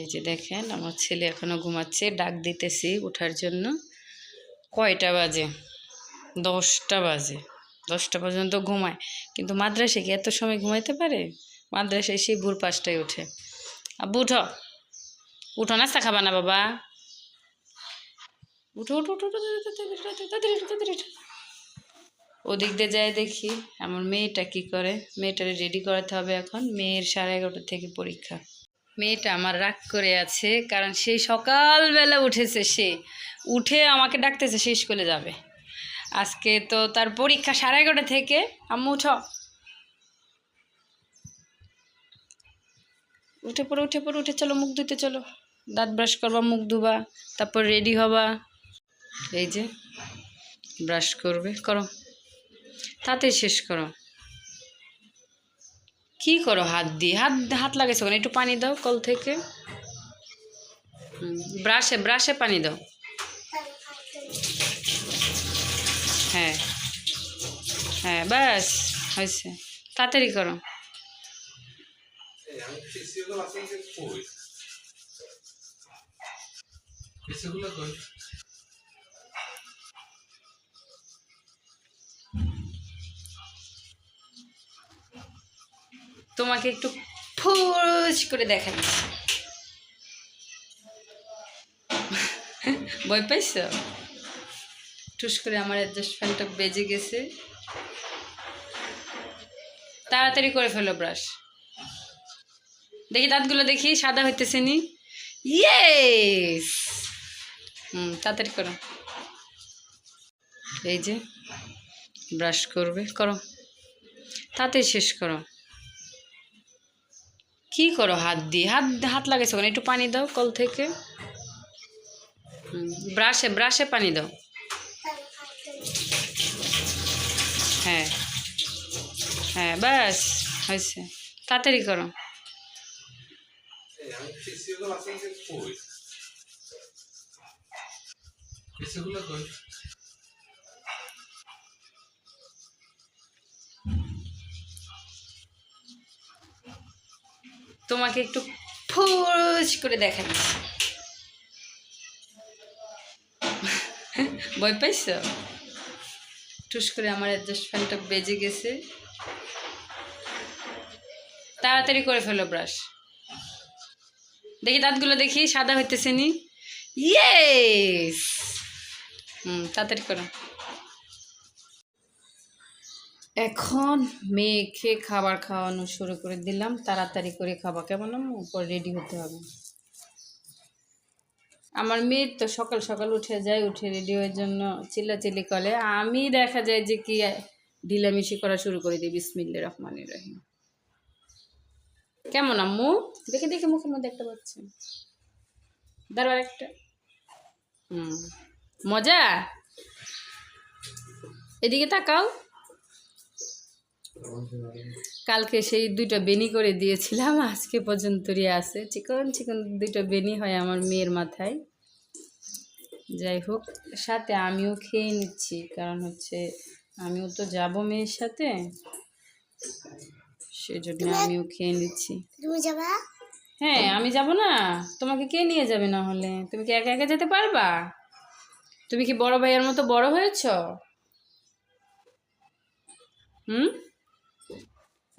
এই যে দেখেন আমার ছেলে এখনও ঘুমাচ্ছে ডাক দিতেছি ওঠার জন্য কয়টা বাজে দশটা বাজে দশটা পর্যন্ত ঘুমায় কিন্তু মাদ্রাসে কি এত সময় ঘুমাইতে পারে মাদ্রাসায় সেই ভোর পাঁচটায় ওঠে আব্বু উঠো উঠো নাস্তা খাবা না বাবা উঠো উঠো উঠো উঠো, উঠো, উঠো, উঠো, উঠো, উঠো, উঠো। ওদিক দিয়ে যাই দেখি, আমার মেয়েটা কি করে? মেয়েটারে রেডি করাতে হবে এখন। মেয়ের সাড়ে এগারোটা থেকে পরীক্ষা। মেয়েটা আমার রাগ করে আছে, কারণ সেই সকালবেলা উঠেছে সে। উঠে আমাকে ডাকতেছে, সে স্কুলে যাবে। আজকে তো তার পরীক্ষা সাড়ে এগারোটা থেকে। আম্মু, উঠ। উঠে পড়ো, উঠে পড়ে, উঠে চলো, মুখ ধুতে চলো। দাঁত ব্রাশ করবা, মুখ ধুবা, তারপর রেডি হবা। এই যে ব্রাশ করবে। করো। তাতে শেষ করো। কি করো হাত দিয়ে? হাত হাত লাগাইছো কেন? একটু পানি দাও কল থেকে। ব্রাশে ব্রাশে পানি দাও। হ্যাঁ হ্যাঁ ব্যাস, হয়েছে। তাড়াতাড়ি করো। তোমাকে একটু ফুস করে দেখা দিচ্ছি। ভয় পাইছ? টুস করে আমার অ্যাডজাস্ট ফ্যানটা বেজে গেছে। তাড়াতাড়ি করে ফেলো ব্রাশ দেখি দাঁতগুলো দেখি, সাদা হইতেছে নি? ইয়েস হুম, তাড়াতাড়ি করো। এই যে ব্রাশ করবে, করো। তাড়াতাড়ি শেষ করো। কি করো হাত দিয়ে? হাত হাত লাগাইছো কেন? একটু পানি দাও কল থেকে। ব্রাশে ব্রাশে পানি দাও। হ্যাঁ হ্যাঁ ব্যাস, হয়েছে। তাড়াতাড়ি করো। তোমাকে একটু ফুস করে দেখা দিচ্ছি। ভয় পাইছ? টুস করে আমার অ্যাডজাস্ট ফ্যানটা বেজে গেছে। তাড়াতাড়ি করে ফেলো ব্রাশ দেখি দাঁতগুলো দেখি, সাদা হইতেছে নি? ইয়েস হুম, তাড়াতাড়ি করো। এখন মেয়েকে খাবার খাওয়ানো শুরু করে দিলাম। তাড়াতাড়ি করে খাবা। কেমন? আম্মু? পর রেডি হতে হবে। আমার মেয়ের তো সকাল সকাল উঠে যায়, উঠে রেডি হওয়ার জন্য চিল্লাচিল্লি করে। আমি দেখা যায় যে কি ঢিলামিশি করা শুরু করে দিই। বিসমিল্লা রহমানির রহিম। কেমন আম্মু? দেখে দেখে মুখের মধ্যে একটা পাচ্ছে। দাঁড়ো একটা হুম। মজা? এদিকে তাকাও। কালকে সেই দুইটা বেনি করে দিয়েছিলাম আজকে পর্যন্তই আছে। চিকন চিকন দুইটা বেনি হয় আমার মেয়ের মাথায়। যাই হোক সাথে আমিও খেয়ে নিচ্ছি কারণ হচ্ছে আমিও তো যাব মেয়ের সাথে। সেজন্য আমিও খেয়ে নিচ্ছি। তুমি যাবা? হ্যাঁ আমি যাব না। তোমাকে কে নিয়ে যাবে না হলে? তুমি কি একা একা যেতে পারবা? তুমি কি বড় ভাইয়ের মতো বড় হয়েছ? হুম?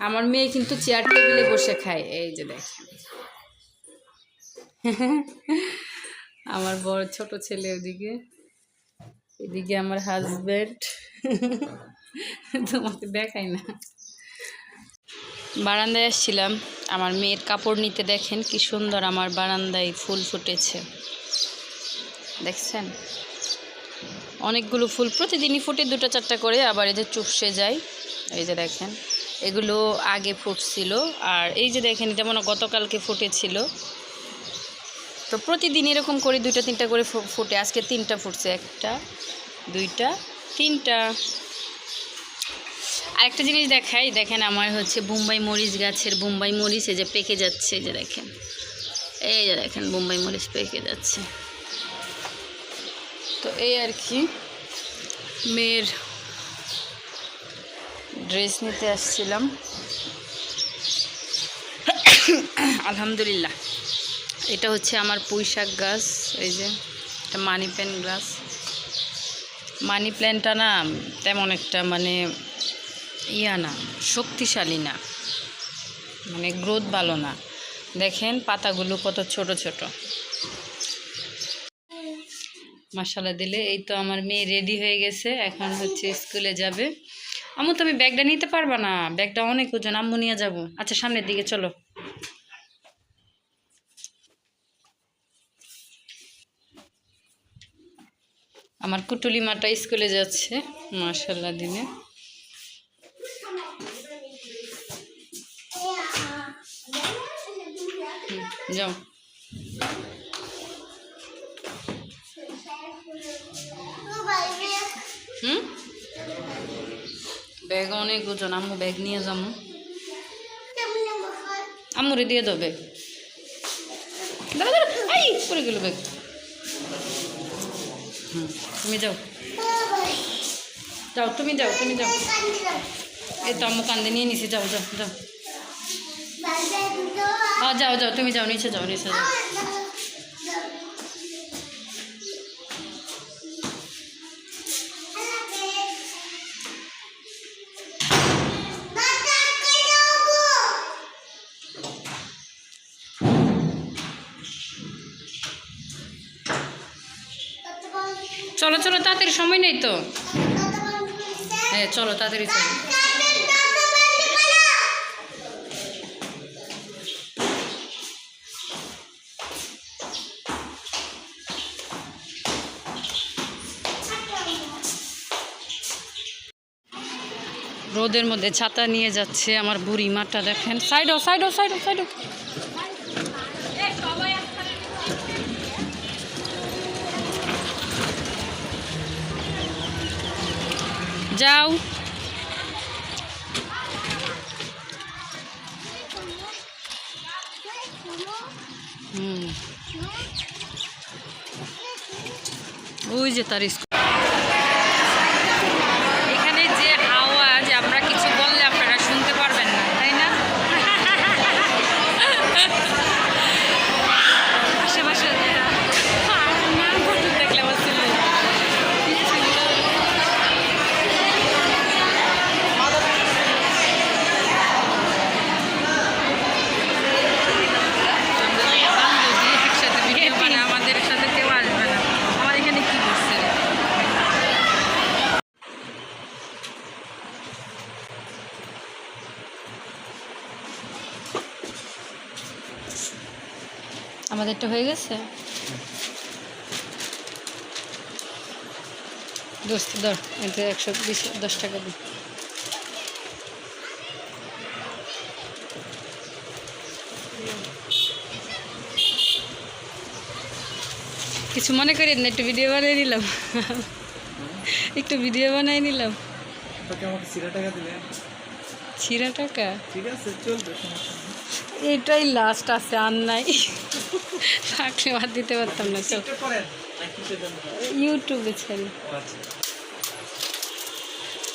আমার মেয়ে কিন্তু চেয়ার টেবিলে বসে খায়, এই যে দেখেন। আমার বড় ছোট ছেলে ওদিকে। এদিকে আমার হাজব্যান্ড তোমাকে দেখাই না। বারান্দায় আসছিলাম। আমার মেয়ের কাপড় নিতে দেখেন কি সুন্দর আমার বারান্দায় ফুল ফুটেছে। দেখছেন? অনেকগুলো ফুল প্রতিদিনই ফুটে দুটো চারটা করে, আবার এই যে চুপসে যায়। এই যে দেখেন। এগুলো আগে ফুটছিল। আর এই যে দেখেন, এটা মনে গতকালকে ফুটেছিল। তো প্রতিদিন এরকম করে দুইটা, তিনটা করে ফুটে। আজকে তিনটা ফুটছে, একটা, দুইটা, তিনটা। আরেকটা জিনিস দেখাই, দেখেন আমার হচ্ছে বোম্বাই মরিচ গাছের, বোম্বাই মরিচ এই যে পেকে যাচ্ছে, এই যে দেখেন। এই যে দেখেন, বোম্বাই মরিচ পেকে যাচ্ছে। তো এই আর কি, মেয়ের ড্রেস নিতে আসছিলাম। আলহামদুলিল্লাহ। এটা হচ্ছে আমার পুঁই শাক গাছ, এই যে এটা মানি প্ল্যান্ট গাছ। মানি প্ল্যান্টটা না তেমন একটা মানে ইয়া না, শক্তিশালী না। মানে গ্রোথ ভালো না। দেখেন পাতাগুলো কত ছোট ছোট। মশালা দিলে এই তো আমার মেয়ে রেডি হয়ে গেছে, এখন হচ্ছে স্কুলে যাবে। আম্মু, তুমি ব্যাগটা নিতে পারবা না? ব্যাগটা অনেক ওজন, আম্মু নিয়ে যাব। আচ্ছা সামনের দিকে চলো। আমার কুটুলি মাটা স্কুলে যাচ্ছে, মাশাল্লাহ দিনে। যাও। হুম? ব্যাগ অনেক ওজন আম্মু ব্যাগ নিয়ে যাব আম্মুরে দিয়ে দাও ব্যাগ। দাঁড়া দাঁড়া আই পড়ে গেল ব্যাগ। হুম তুমি যাও। যাও তুমি যাও তুমি যাও। এই তো আম্মু কান্দে নিয়ে নিছি যাও যাও যাও। হ্যাঁ যাও যাও তুমি যাও নিচে যাও নিচে যাও। চলো চলো, তাড়াতাড়ি সময় নেই তো। হ্যাঁ চলো, তাড়াতাড়ি রোদের মধ্যে ছাতা নিয়ে যাচ্ছে আমার বুড়ি মাটা, দেখেন। সাইডও সাইডও সাইডও সাইডও যাও হুম ওই যে তার স্কুল এখানে যে আওয়াজ আমরা কিছু বললে আপনারা শুনতে পারবেন না তাই না আশেপাশে দেখলে আমার ছেলে বান্ধবী একসাথে ভিডিও বানায়, আমাদের সাথে কেউ আসবে না আমার এখানে কি করছে আমাদেরটা হয়ে গেছে? দোস্ত দর এতে একশো বিশ দশ টাকা দিই। কিছু মনে করি না একটু ভিডিও বানিয়ে নিলাম। একটু ভিডিও বানিয়ে নিলাম। সিরা টাকা দিলে? ছিঁড়া টাকা? ঠিক আছে চলবে সমস্যা এটাই লাস্ট আছে আর নাই। থাকলে আর দিতে পারতাম না চল। না? ইউটিউবে ছেড়ে। ও আচ্ছা।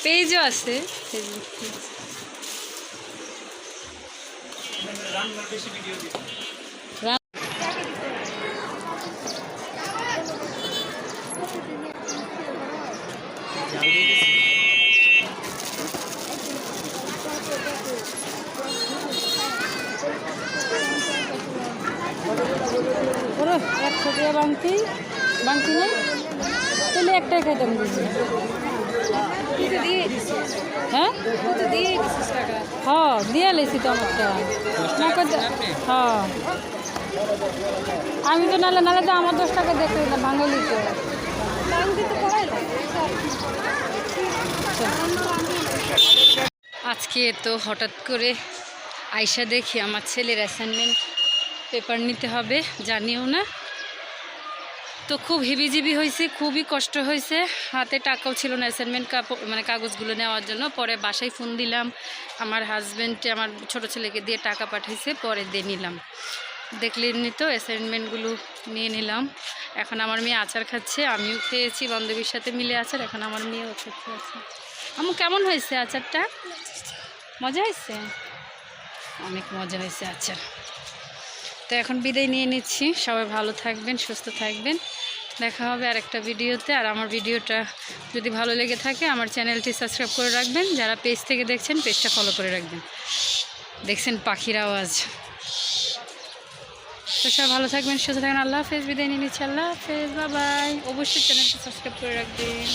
পেজও আছে। ফেসবুক পেজ রান্নার বেশি ভিডিও দিই ওরে একশো টাকা বাংতি বাংতি নেই তাহলে একটাই খাইতাম দিছি হ্যাঁ? হ্যাঁ তো হ্যাঁ। আমি তো নালে নালে তো আমার দশ টাকা দেখে না, বাঙালি তো। আজকে তো হঠাৎ করে আয়সা দেখি আমার ছেলের অ্যাসাইনমেন্ট পেপার নিতে হবে, জানিও না। তো খুব হিবিজিবি হয়েছে, খুবই কষ্ট হয়েছে। হাতে টাকাও ছিল না অ্যাসাইনমেন্ট মানে কাগজগুলো নেওয়ার জন্য। পরে বাসায় ফোন দিলাম। আমার হাজব্যান্ডে আমার ছোট ছেলেকে দিয়ে টাকা পাঠিয়েছে, পরে দিয়ে নিলাম। দেখলেননি তো অ্যাসাইনমেন্টগুলো নিয়ে নিলাম। এখন আমার মেয়ে আচার খাচ্ছে, আমিও খেয়েছি, বান্ধবীর সাথে মিলে আচার। এখন আমার মেয়েও খাচ্ছে আচার আমু কেমন হয়েছে আচারটা? মজা হয়েছে? অনেক মজা হয়েছে আচার। তো এখন বিদায় নিয়ে নিচ্ছি। সবাই ভালো থাকবেন, সুস্থ থাকবেন। দেখা হবে আর একটা ভিডিওতে। আর আমার ভিডিওটা যদি ভালো লেগে থাকে, আমার চ্যানেলটি সাবস্ক্রাইব করে রাখবেন। যারা পেজ থেকে দেখছেন, পেজটা ফলো করে রাখবেন। দেখছেন পাখির আওয়াজ। তো সবাই ভালো থাকবেন, সুস্থ থাকবেন। আল্লাহ হাফেজ। বিদায় নিয়ে নিচ্ছি। আল্লাহ হাফেজ। বাবাই। অবশ্যই চ্যানেলটি সাবস্ক্রাইব করে রাখবেন।